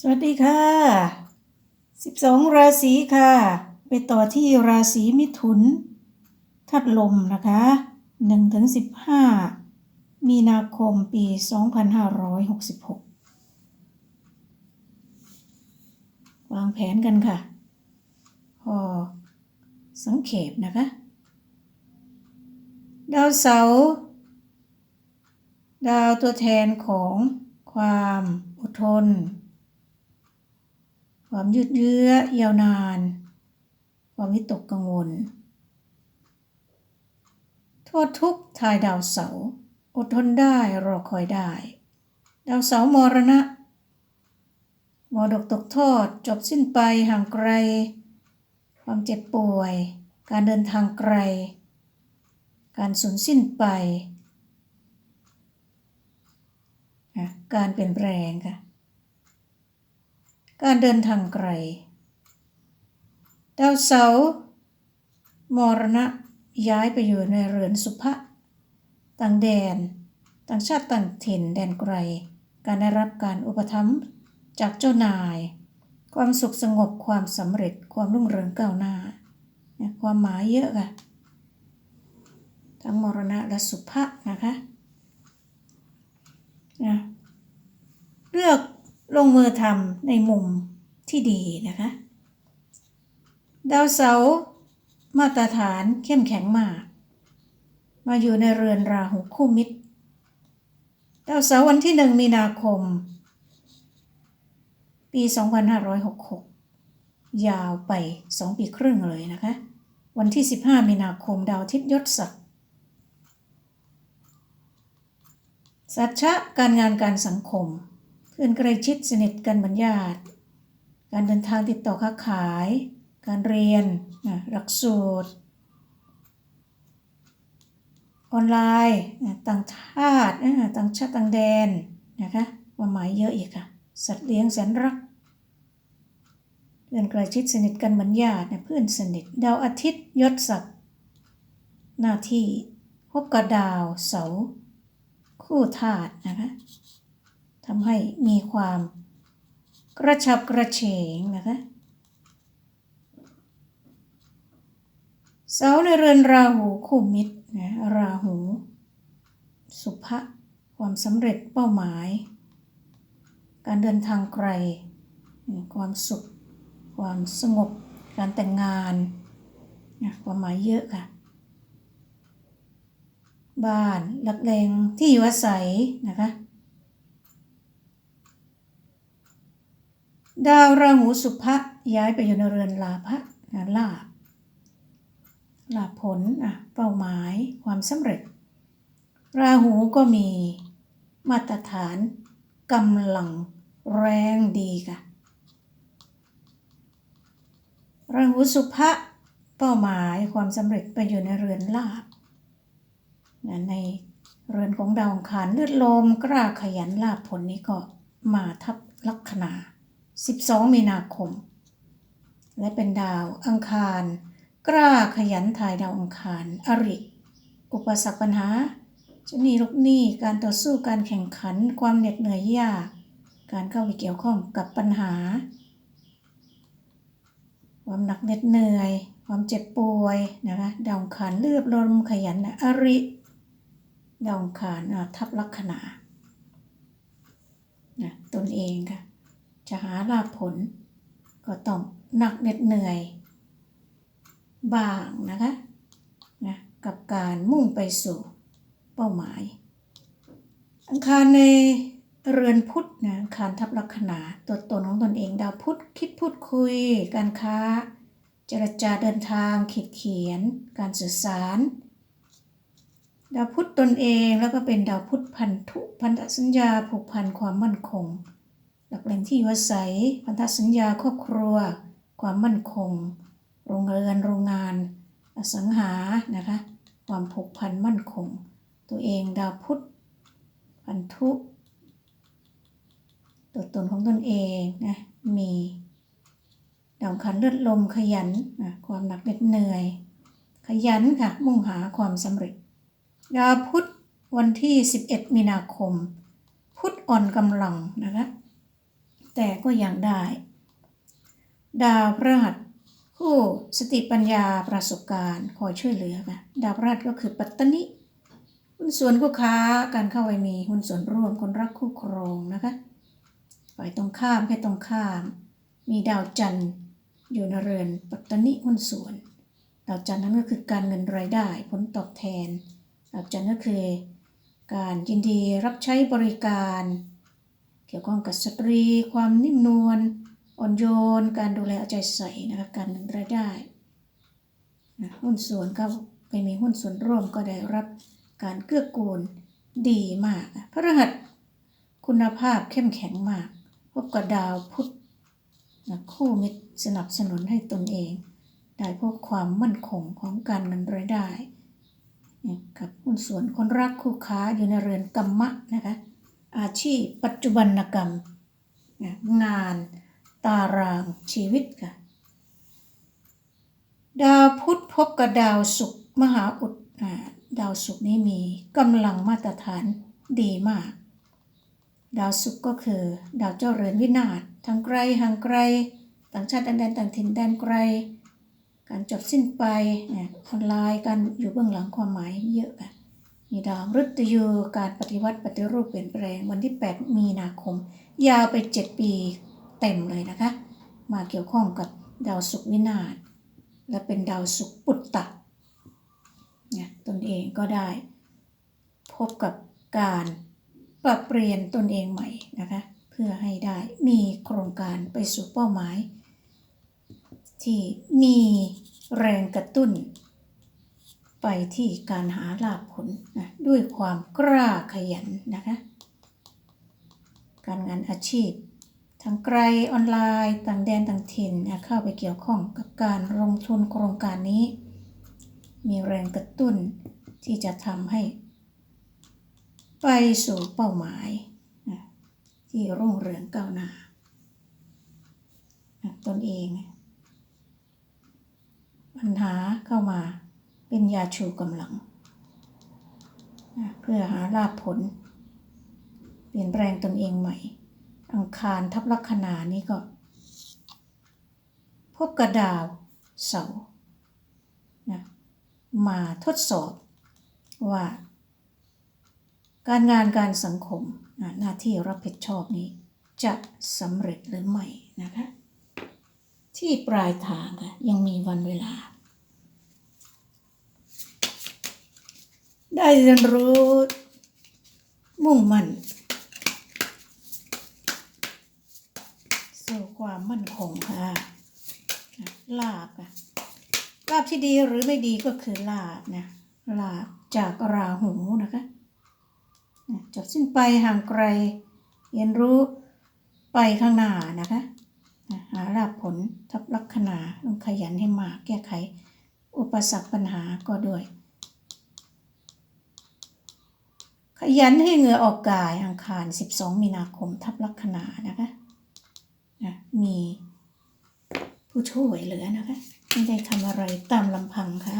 สวัสดีค่ะ 12 ราศีค่ะ ไปต่อที่ราศีมิถุนทัดลมนะคะ1-15 มีนาคมปี 2566 วางแผนกันค่ะพอสังเขปนะคะ ดาวเสาร์ดาวตัวแทนของความอดทน ความยืดเยื้อยาวนาน ความวิตกกังวล โทษทุกทายดาวเสา อดทนได้รอคอยได้ ดาวเสามรณะมรดกตกทอดจบสิ้นไปห่างไกล ความเจ็บป่วย การเดินทางไกล การสูญสิ้นไป การเปลี่ยนแปลงค่ะ การเดินทางไกล ดาวเสาร์มรณะย้ายไปอยู่ในเรือนสุภะต่างแดน ต่างชาติต่างถิ่นแดนไกล การได้รับการอุปถัมภ์จากเจ้านาย ความสุขสงบความสำเร็จความรุ่งเรืองก้าวหน้าความหมายเยอะค่ะ ทั้งมรณะและสุภะนะคะเลือก ลงมือทำในมุมที่ดีนะคะ ดาวเสาร์มาตรฐานเข้มแข็งมาก มาอยู่ในเรือนราหูคู่มิตร ดาวเสาร์วันที่หนึ่งมีนาคม ปี 2566 ยาวไป 2 ปีครึ่งเลยนะคะ วันที่ 15 มีนาคมดาวอาทิตย์ยศศักดิ์สัจฉะการงานการสังคม พื่อนใกล้ชิดสนิทกันบัญญาติ การเดินทางติดต่อค้าขาย การเรียนนะหลักสูตร ออนไลน์ต่างชาติต่างชาติต่างแดนนะคะความหมายเยอะอีกค่ะ สัตว์เลี้ยงแสนรัก เพื่อนใกล้ชิดสนิทกันเหมือนญาตินะเพื่อนสนิท ดาวอาทิตย์ยศศักดิ์หน้าที่พบกับดาวเสาคู่ธาตุนะคะ ทำให้มีความกระชับกระเฉงนะคะเสาในเรือนราหูคู่มิตรนะราหู สุภะความสำเร็จเป้าหมาย การเดินทางไกล ความสุข ความสงบ การแต่งงานนะความหมายเยอะค่ะ บ้านหลักแหล่งที่อยู่อาศัยนะคะ ดาวราหูสุภะย้ายไปอยู่ในเรือนลาภะนะลาภลาภผลอะเป้าหมายความสำเร็จ ราหูก็มีมาตรฐานกำลังแรงดีค่ะราหูสุภะเป้าหมายความสำเร็จไปอยู่ในเรือนลาภนะในเรือนของดาวองคารเลือดลมกล้าขยันลาภผลนี้ก็มาทับลัคนา 12 มีนาคม และเป็นดาวอังคาร กล้าขยันถ่ายดาวอังคาร อริ อุปสรรคปัญหาจะนีลูกหนี้การต่อสู้การแข่งขัน ความเหน็ดเหนื่อยยาก การเข้าไปเกี่ยวข้องกับปัญหา ความหนักเหน็ดเหนื่อย ความเจ็บป่วยนะคะดาวอังคารเลือบลมขยันนะอริดาวอังคารทับลัคนานะตนเองค่ะ จะหาลาผล ก็ต้องหนักเหน็ดเหนื่อย บ้างนะคะนะกับการมุ่งไปสู่เป้าหมาย อังคารในเรือนพุทธนะอังคารทับลัคนาตัวตนของตนเองดาวพุธคิดพูดคุย การค้า เจรจาเดินทางขีดเขียน การสื่อสาร ดาวพุธตนเองแล้วก็เป็นดาวพุธพันธุพันธสัญญาผูกพันความมั่นคง หลักแหล่งที่อยู่อาศัย พันธสัญญาครอบครัว ความมั่นคง โรงเรือนโรงงาน อสังหานะคะ ความผูกพันมั่นคง ตัวเองดาวพุธพันธุตัวตนของตนเองนะมีดาวอังคันเลือดลมขยันนะความหนักเหน็ดเหนื่อย ขยันค่ะมุ่งหาความสำเร็จ ดาวพุธวันที่ 11 มีนาคม พุธอ่อนกำลังนะคะ แต่ก็ยังได้ ดาวพฤหัสคู่สติปัญญาประสบการณ์คอยช่วยเหลือค่ะดาวพฤหัสก็คือปัตตนิหุ้นส่วนคู่ค้าการเข้าไปมีหุ้นส่วนร่วมคนรักคู่ครองนะคะฝ่ายตรงข้ามแค่ตรงข้าม มีดาวจันทร์อยู่ในเรือนปัตตนิหุ้นส่วนดาวจันทร์นั้นก็คือการเงินรายได้ผลตอบแทนดาวจันทร์ก็คือ การยินดีรับใช้บริการ เกี่ยวข้องกับสตรี ความนิ่มนวลอ่อนโยน การดูแลเอาใจใส่นะคะการเงินรายได้นะหุ้นส่วนก็ไปมีหุ้นส่วนร่วมก็ได้รับการเกื้อกูลดีมากพระรหัสคุณภาพเข้มแข็งมาก พบกับดาวพุธนะคู่มิตรสนับสนุนให้ตนเอง ได้พบความมั่นคงของการเงินรายได้กับหุ้นส่วนคนรักคู่ค้าอยู่ในเรือนกรรมะนะคะ อาชีพ ปัจจุบันกรรม งานตารางชีวิตค่ะ ดาวพุธพบกับดาวศุกร์มหาอุดดาวศุกร์นี้มีกำลังมาตรฐานดีมาก ดาวศุกร์ก็คือ ดาวเจ้าเรือนวินาศทางไกลห่างไกล ต่างชาติแดนแดนต่างถิ่นแดนไกล การจบสิ้นไปเนี่ยออนไลน์การอยู่เบื้องหลังความหมายเยอะค่ะ มีดาวมฤตยูการปฏิวัติปฏิรูปเปลี่ยนแปลงวันที่ 8 มีนาคม ยาวไป 7 ปีเต็มเลยนะคะ มาเกี่ยวข้องกับดาวศุกร์วินาศและเป็นดาวศุกร์ปุตตะเนี่ยตนเองก็ได้ พบกับการปรับเปลี่ยนตนเองใหม่นะคะ เพื่อให้ได้มีโครงการไปสู่เป้าหมาย ที่มีแรงกระตุ้น ไปที่การหาลาภผลนะด้วยความกล้าขยันนะคะ การงานอาชีพทางไกลออนไลน์ต่างแดนต่างถิ่นเข้าไปเกี่ยวข้องกับการลงทุนโครงการนี้ มีแรงกระตุ้นที่จะทำให้ ไปสู่เป้าหมาย ที่รุ่งเรืองก้าวหน้าตนเอง ปัญหาเข้ามา เป็นยาชูกำลัง เพื่อหาลาภผล เปลี่ยนแปลงตนเองใหม่ อังคารทับลัคนานี่ก็ พบกระดาวเสาร์นะมาทดสอบว่า การงานการสังคมนะหน้าที่รับผิดชอบนี้ จะสำเร็จหรือไม่นะคะที่ปลายทางค่ะยังมีวันเวลา ได้เรียนรู้ มุ่งมั่นสู่ความมั่นคงค่ะลาบอะลาบที่ดีหรือไม่ดีก็คือลาบนะลาบจากราหูนะคะจบสิ้นไปห่างไกล เรียนรู้ไปข้างหน้านะคะหาลาบผลทับลัคนาต้องขยันให้มากแก้ไข อุปสรรคปัญหาก็ด้วย ขยันให้เหงื่อออกกายอังคาร 12 มีนาคมทับลัคนานะคะนะมีผู้ช่วยเหลือนะคะไม่ได้ทำอะไรตามลำพังค่ะ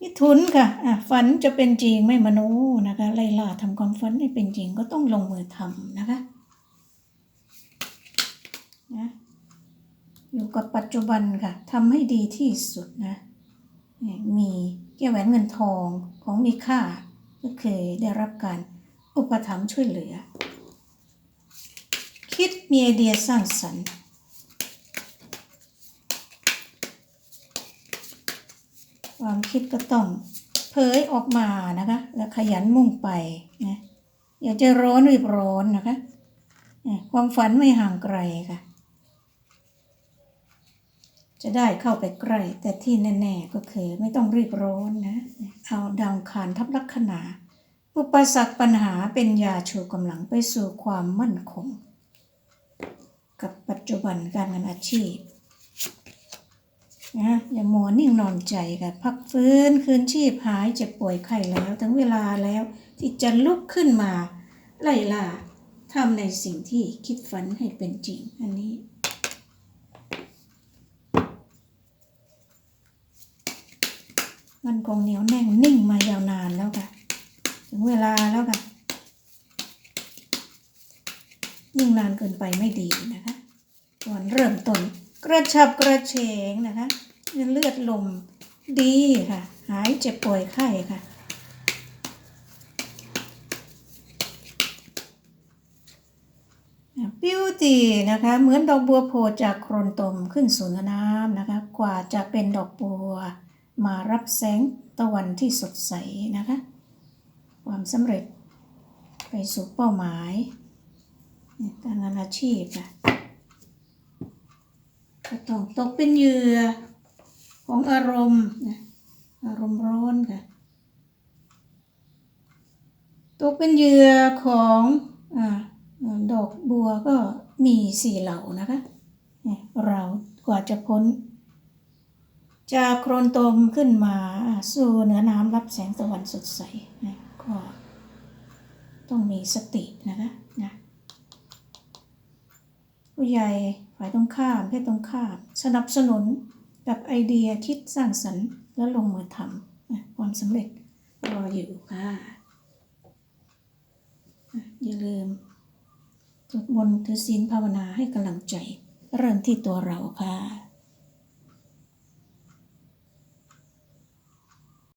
มิถุนค่ะะฝันจะเป็นจริงไม่มโนนะคะไล่ล่าทำความฝันให้เป็นจริงก็ต้องลงมือทำนะคะนะอยู่กับปัจจุบันค่ะทำให้ดีที่สุดนะ มีแก้วแหวนเงินทองของมีค่า ก็เคยได้รับการอุปถัมภ์ช่วยเหลือ คิดมีไอเดียสร้างสรรค์ความคิดก็ต้องเผยออกมานะคะ และขยันมุ่งไปนะอย่าจะร้อนรีบร้อนนะคะ ความฝันไม่ห่างไกลค่ะ จะได้เข้าไปใกล้แต่ที่แน่ๆก็คือไม่ต้องรีบร้อนนะ เอาดาวอังคารทับลัคนาอุปสรรคปัญหาเป็นยาชูกำลังไปสู่ความมั่นคง กับปัจจุบันการงานอาชีพนะอย่ามัวนิ่งนอนใจค่ะพักฟื้นคืนชีพหายเจ็บป่วยไข้แล้ว ถึงเวลาแล้วที่จะลุกขึ้นมา ไล่ล่าทำในสิ่งที่คิดฝันให้เป็นจริงอันนี้ มันคงเหนียวแน่นนิ่งมายาวนานแล้วค่ะ ถึงเวลาแล้วค่ะ ยิ่งนานเกินไปไม่ดีนะคะก่อนเริ่มต้นกระชับกระเฉงนะคะเลือดลมดีค่ะ หายเจ็บป่วยไข้ค่ะบิวตี้นะคะ เหมือนดอกบัวโผล่จากโคลนตมขึ้นสู่น้ำนะคะ กว่าจะเป็นดอกบัว มารับแสงตะวันที่สดใสนะคะ ความสำเร็จไปสู่เป้าหมายการงานอาชีพค่ะก็ต้องตกเป็นเหยื่อของอารมณ์นะอารมณ์ร้อนค่ะ ตกเป็นเหยื่อของอดอกบัวก็มีสี่เหล่านะคะ เรากว่าจะพ้น จากโครนตมขึ้นมาสู่เหนือน้ำรับแสงตะวันสดใสนะก็ต้องมีสตินะคะนะผู้ใหญ่ฝ่ายตรงข้ามเพศตรงข้าม สนับสนุนกับไอเดียคิดสร้างสรรค์และลงมือทำนะความสำเร็จรออยู่ค่ะอย่าลืมสวดมนต์ถือศีลภาวนาให้กำลังใจ เริ่มที่ตัวเราค่ะ